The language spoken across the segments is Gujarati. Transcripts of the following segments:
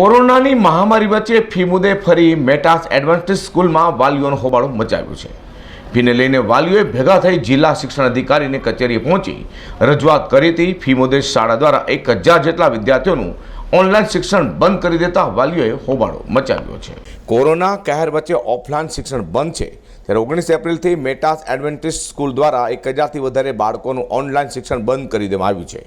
કોરોનાની મહામારી વચ્ચે ફી મુદ્દે ફરી મેટાસ એડવાન્ટેજ સ્કૂલમાં વાલીઓનો હોબાળો મચાવ્યો છે. ફીને લઈને વાલીઓએ ભેગા થઈ જિલ્લા શિક્ષણ અધિકારીની કચેરીએ પહોંચી રજૂઆત કરી હતી. ફી મુદ્દે શાળા દ્વારા એક હજાર જેટલા વિદ્યાર્થીઓનું ઓનલાઈન શિક્ષણ બંધ કરી દેતા વાલીઓએ હોબાળો મચાવ્યો છે. કોરોના કહેર વચ્ચે ઓફલાઈન શિક્ષણ બંધ છે. ત્યારે ઓગણીસ એપ્રિલથી મેટાસ એડવેન્ટિસ્ટ સ્કૂલ દ્વારા એક હજારથી વધારે બાળકોનું ઓનલાઈન શિક્ષણ બંધ કરી દેવામાં આવ્યું છે.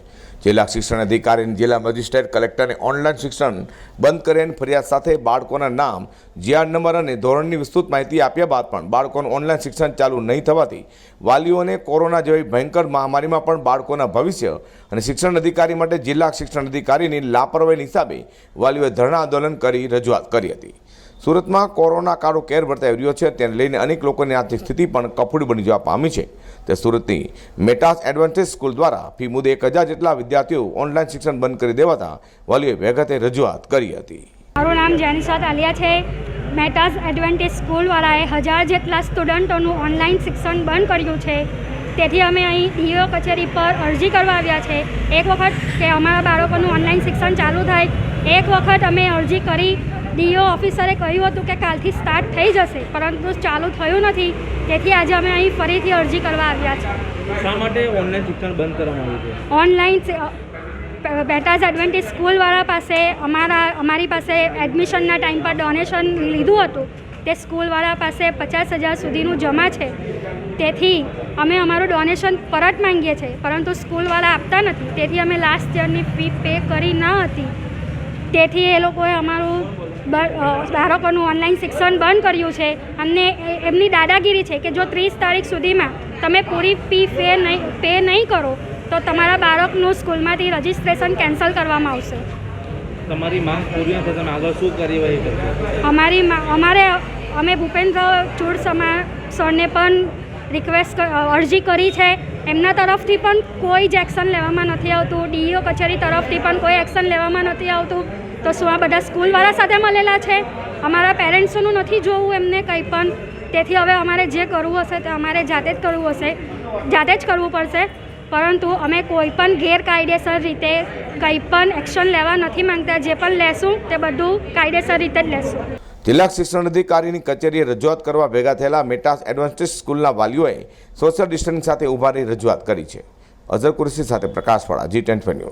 જિલ્લા શિક્ષણ અધિકારી જિલ્લા મેજિસ્ટ્રેટ કલેક્ટરને ઓનલાઈન શિક્ષણ બંધ કરીને ફરિયાદ સાથે બાળકોના નામ, જીઆર નંબર અને ધોરણની વિસ્તૃત માહિતી આપ્યા બાદ પણ બાળકોનું ઓનલાઈન શિક્ષણ ચાલુ નહીં થવાથી વાલીઓને કોરોના જેવી ભયંકર મહામારીમાં પણ બાળકોના ભવિષ્ય અને શિક્ષણ અધિકારી માટે જિલ્લા શિક્ષણ અધિકારીની લાપરવાહીના સામે વાલીઓએ ધરણા આંદોલન કરી રજૂઆત કરી હતી. સુરતમાં કોરોના કાળો કેર વર્તાઈ રહ્યો છે, તેને લઈને અનેક લોકોની આર્થિક સ્થિતિ પણ કફોડી બની જવા પામી છે. તે સુરતની મેટાસ એડવાન્ટેજ સ્કૂલ દ્વારા ફી મુદ્દે એક હજાર જેટલા વિદ્યાર્થીઓ ઓનલાઈન શિક્ષણ બંધ કરી દેવાતા વાલીઓએ વેગતે રજૂઆત કરી હતી. મારું નામ જેનિસાદ આલિયા છે. મેટાસ એડવાન્ટેજ સ્કૂલવાળાએ હજાર જેટલા સ્ટુડન્ટોનું ઓનલાઈન શિક્ષણ બંધ કર્યું છે. તેથી અમે અહીં ડીઓ કચેરી પર અરજી કરવા આવ્યા છે. એક વખત કે અમારા બાળકોનું ઓનલાઈન શિક્ષણ ચાલુ થાય એક વખત અમે અરજી કરી ડીઓ ઓફિસરે કહ્યું હતું કે કાલથી સ્ટાર્ટ થઈ જશે પરંતુ ચાલુ થયું નથી. તેથી આજે અમે અહીં ફરીથી અરજી કરવા આવ્યા છે. શા માટે ઓનલાઈન શિક્ષણ બંધ કરવામાં આવ્યું છે? ઓનલાઈન બેટાઝ એડવેન્ટેજ સ્કૂલવાળા પાસે અમારા અમારી પાસે એડમિશનના ટાઈમ પર ડોનેશન લીધું હતું. તે સ્કૂલવાળા પાસે પચાસ હજાર સુધીનું જમા છે. તેથી અમે અમારું ડોનેશન પરત માંગીએ છીએ પરંતુ સ્કૂલવાળા આપતા નથી. તેથી અમે લાસ્ટ યરની ફી પે કરી ન હતી. તેથી એ લોકોએ અમારું બાળકોનું ઓનલાઈન શિક્ષણ બંધ કર્યું છે. અને એમની દાદાગીરી છે કે જો ત્રીસ તારીખ સુધીમાં તમે પૂરી ફી પે નહીં પે નહીં કરો તો તમારા બાળકનું સ્કૂલમાંથી રજિસ્ટ્રેશન કેન્સલ કરવામાં આવશે. તમારી માંગ પૂરી તમે આગળ શું કાર્યવાહી અમારી અમારે અમે ભૂપેન્દ્ર ચુડસમા સરને પણ રિક્વેસ્ટ અરજી કરી છે. એમના તરફથી પણ કોઈ જ એક્શન લેવામાં નથી આવતું. ડીઈઓ કચેરી તરફથી પણ કોઈ એક્શન લેવામાં નથી આવતું. તો શું આ બધા સ્કૂલવાળા સાથે મળેલા છે? અમારા પેરેન્ટ્સોનું નથી જોવું એમને કંઈ પણ. તેથી હવે અમારે જે કરવું હશે તે અમારે જાતે જ કરવું હશે. જાતે જ કરવું પડશે. પરંતુ અમે કોઈ પણ ગેરકાયદેસર રીતે કંઈ પણ એક્શન લેવા નથી માંગતા. જે પણ લેશું તે બધું કાયદેસર રીતે જ લેશું. જિલ્લા શિક્ષણ અધિકારીની કચેરીએ રજૂઆત કરવા ભેગા થયેલા મેટાસ એડવાન્ટેજ સ્કૂલના વાલીઓએ સોશિયલ ડિસ્ટન્સિંગ સાથે રહી રજૂઆત કરી છે. અઝર કુરશી સાથે પ્રકાશવાળા જી ટેન્ટ ન્યૂઝ.